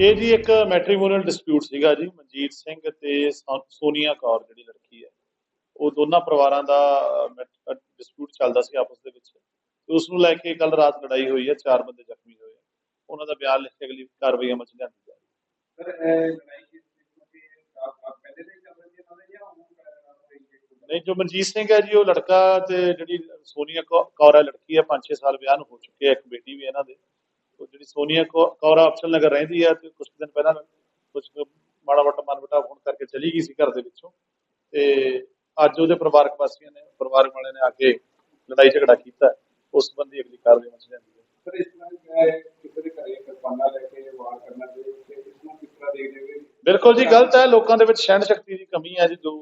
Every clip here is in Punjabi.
ਇਹ ਜੀ ਇੱਕ ਮੈਟ੍ਰੀਮੋਨੀਅਲ ਡਿਸਪਿਊਟ ਸੀਗਾ ਜੀ ਮਨਜੀਤ ਸਿੰਘ ਤੇ ਸੋਨੀਆ ਕੌਰ ਜਿਹੜੀ ਲੜਕੀ ਹੈ। ਉਹ ਦੋਨਾਂ ਪਰਿਵਾਰਾਂ ਦਾ ਡਿਸਪਿਊਟ ਚੱਲਦਾ ਸੀ ਆਪਸ ਦੇ ਵਿੱਚ। ਤੇ ਉਸ ਨੂੰ ਲੈ ਕੇ ਕੱਲ ਰਾਤ ਲੜਾਈ ਹੋਈ ਹੈ ਚਾਰ ਬੰਦੇ ਜ਼ਖਮੀ ਹੋਏ ਆ। ਉਹਨਾਂ ਦਾ ਬਿਆਨ ਲਿਖ ਕੇ ਅਗਲੀ ਕਾਰਵਾਈ ਅਮਲ ਚ ਲਿਆਂਦੀ ਜਾ ਰਹੀ ਹੈ ਹੈ ਹੈ? ਨਹੀਂ ਜੋ ਮਨਜੀਤ ਸਿੰਘ ਹੈ ਜੀ ਉਹ ਲੜਕਾ ਤੇ ਜਿਹੜੀ ਸੋਨੀਆ ਕੌਰ ਹੈ ਲੜਕੀ ਹੈ 5-6 ਸਾਲ ਵਿਆਹ ਨੂੰ ਹੋ ਚੁੱਕੇ ਆ ਇੱਕ ਬੇਟੀ ਵੀ ਇਹਨਾਂ ਦੇ। ਜਿਹੜੀ ਸੋਨੀਆ ਕੌਰ ਆ ਅਫਸਲ ਨਗਰ ਰਹਿੰਦੀ ਹੈ ਤੇ ਕੁਝ ਦਿਨ ਪਹਿਲਾਂ ਕੁਝ ਮਾੜਾ ਮੋਟਾ ਮਨਮਟਾਵ ਹੋਣ ਕਰਕੇ ਚਲੀ ਗਈ ਸੀ ਘਰ ਦੇ ਵਿੱਚੋਂ ਤੇ ਅੱਜ ਉਹਦੇ ਪਰਿਵਾਰਕ ਵਾਸੀਆਂ ਨੇ ਪਰਿਵਾਰਕ ਵਾਲਿਆਂ ਨੇ ਆ ਕੇ ਲੜਾਈ ਝਗੜਾ ਕੀਤਾ ਉਸ ਸੰਬੰਧੀ ਅਗਲੀ ਕਾਰਵਾਈ ਮਚ ਜਾਂਦੀ ਹੈ ਸਰ ਇਸ ਤਰ੍ਹਾਂ ਕਿਸੇ ਦੇ ਘਰੇ ਕਿਰਪਾਨਾਂ ਲੈ ਕੇ ਵਾਰ ਕਰਨਾ ਤੇ ਇਸ ਨੂੰ ਕਿਸ ਤਰ੍ਹਾਂ ਦੇਖਦੇ ਹੋ ਬਿਲਕੁਲ ਜੀ ਗਲਤ ਹੈ ਲੋਕਾਂ ਦੇ ਵਿੱਚ ਸਹਿਣ ਸ਼ਕਤੀ ਦੀ ਕਮੀ ਹੈ ਜੀ ਜੋ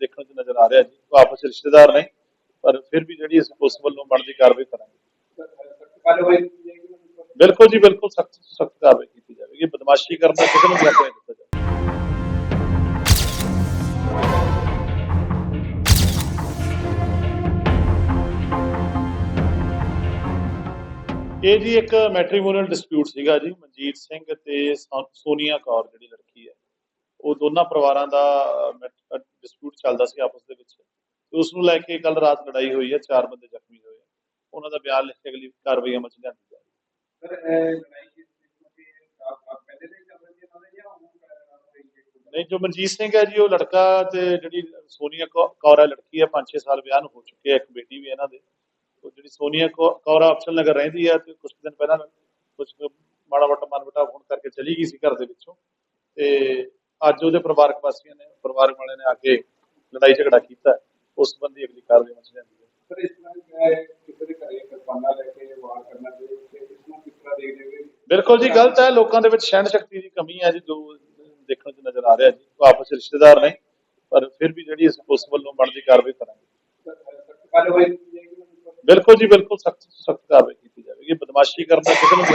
ਦੇਖਣ 'ਚ ਨਜ਼ਰ ਆ ਰਿਹਾ ਜੀ ਉਹ ਆਪਸ ਰਿਸ਼ਤੇਦਾਰ ਨੇ ਪਰ ਫਿਰ ਵੀ ਜਿਹੜੀ ਅਸੀਂ ਪੁਲਿਸ ਵੱਲੋਂ ਬਣਦੀ ਕਾਰਵਾਈ ਕਰਾਂਗੇ ਬਿਲਕੁਲ ਜੀ, ਬਿਲਕੁਲ ਸਖਤ ਸਖਤ ਕਾਰਵਾਈ ਕੀਤੀ ਜਾਵੇਗੀ। ਬਦਮਾਸ਼ੀ ਕਰਨਾ ਕਿਸੇ ਨੂੰ ਵੀ ਦਿੱਤਾ ਜਾਵੇ ਇਹ ਜੀ ਇੱਕ ਮੈਟ੍ਰੀਮੋਨੀਅਲ ਡਿਸਪਿਊਟ ਸੀਗਾ ਜੀ, ਮਨਜੀਤ ਸਿੰਘ ਤੇ ਸੋਨੀਆ ਕੌਰ ਜਿਹੜੀ ਲੜਕੀ ਹੈ। ਉਹ ਦੋਨਾਂ ਪਰਿਵਾਰਾਂ ਦਾ ਡਿਸਪਿਊਟ ਚੱਲਦਾ ਸੀ ਆਪਸ ਦੇ ਵਿੱਚ। ਤੇ ਉਸ ਨੂੰ ਲੈ ਕੇ ਕੱਲ ਰਾਤ ਲੜਾਈ ਹੋਈ ਹੈ, ਚਾਰ ਬੰਦੇ ਜ਼ਖਮੀ ਹੋਏ। ਉਹਨਾਂ ਦਾ ਬਿਆਨ ਲਿਖ ਕੇ ਅਗਲੀ ਕਾਰਵਾਈ ਅਮਲ ਚ ਲਿਆਂਦੀ ਨਹੀਂ ਜੋ ਮਨਜੀਤ ਸਿੰਘ ਹੈ ਜੀ ਉਹ ਲੜਕਾ ਤੇ ਜਿਹੜੀ ਸੋਨੀਆ ਕੌਰ ਹੈ ਲੜਕੀ ਹੈ 5-6 ਸਾਲ ਵਿਆਹ ਨੂੰ ਹੋ ਚੁੱਕੇ ਆ ਇੱਕ ਬੇਟੀ ਵੀ ਇਹਨਾਂ ਦੇ। ਉਹ ਜਿਹੜੀ ਸੋਨੀਆ ਕੌਰ ਆ ਅਫਸਲ ਨਗਰ ਰਹਿੰਦੀ ਹੈ ਤੇ ਕੁਝ ਦਿਨ ਪਹਿਲਾਂ ਕੁਝ ਮਾੜਾ ਮੋਟਾ ਮਨਮਟਾਵ ਹੋਣ ਕਰਕੇ ਚਲੀ ਗਈ ਸੀ ਘਰ ਦੇ ਵਿੱਚੋਂ। ਤੇ ਅੱਜ ਉਹਦੇ ਪਰਿਵਾਰਕ ਵਾਸੀਆਂ ਨੇ ਪਰਿਵਾਰਕ ਵਾਲਿਆਂ ਨੇ ਆ ਕੇ ਲੜਾਈ ਝਗੜਾ ਕੀਤਾ। ਉਸ ਸੰਬੰਧੀ ਅਗਲੀ ਕਾਰਵਾਈ ਮਚ ਜਾਂਦੀ ਹੈ। ਸਰ ਇਸ ਤਰ੍ਹਾਂ ਕਿਸੇ ਦੇ ਘਰੇ ਕਿਰਪਾਨਾਂ ਲੈ ਕੇ ਵਾਰ ਕਰਨਾ ਤੇ ਤੇ ਇਸ ਨੂੰ ਕਿਸ ਤਰ੍ਹਾਂ ਦੇਖਦੇ ਹੋ ਬਿਲਕੁਲ ਜੀ, ਗਲਤ ਹੈ। ਲੋਕਾਂ ਦੇ ਵਿੱਚ ਸਹਿਣ ਸ਼ਕਤੀ ਦੀ ਕਮੀ ਹੈ ਜੀ, ਜੋ ਦੇਖਣ 'ਚ ਨਜ਼ਰ ਆ ਰਿਹਾ ਜੀ। ਉਹ ਆਪਸ ਰਿਸ਼ਤੇਦਾਰ ਨੇ, ਪਰ ਫਿਰ ਵੀ ਜਿਹੜੀ ਅਸੀਂ ਪੁਲਿਸ ਵੱਲੋਂ ਬਣਦੀ ਕਾਰਵਾਈ ਕਰਾਂਗੇ। ਬਿਲਕੁਲ ਜੀ, ਬਿਲਕੁਲ ਸਖਤ ਸਖਤ ਕਾਰਵਾਈ ਕੀਤੀ ਜਾਵੇਗੀ। ਬਦਮਾਸ਼ੀ ਕਰਨਾ ਕਿਸੇ ਨੂੰ ਵੀ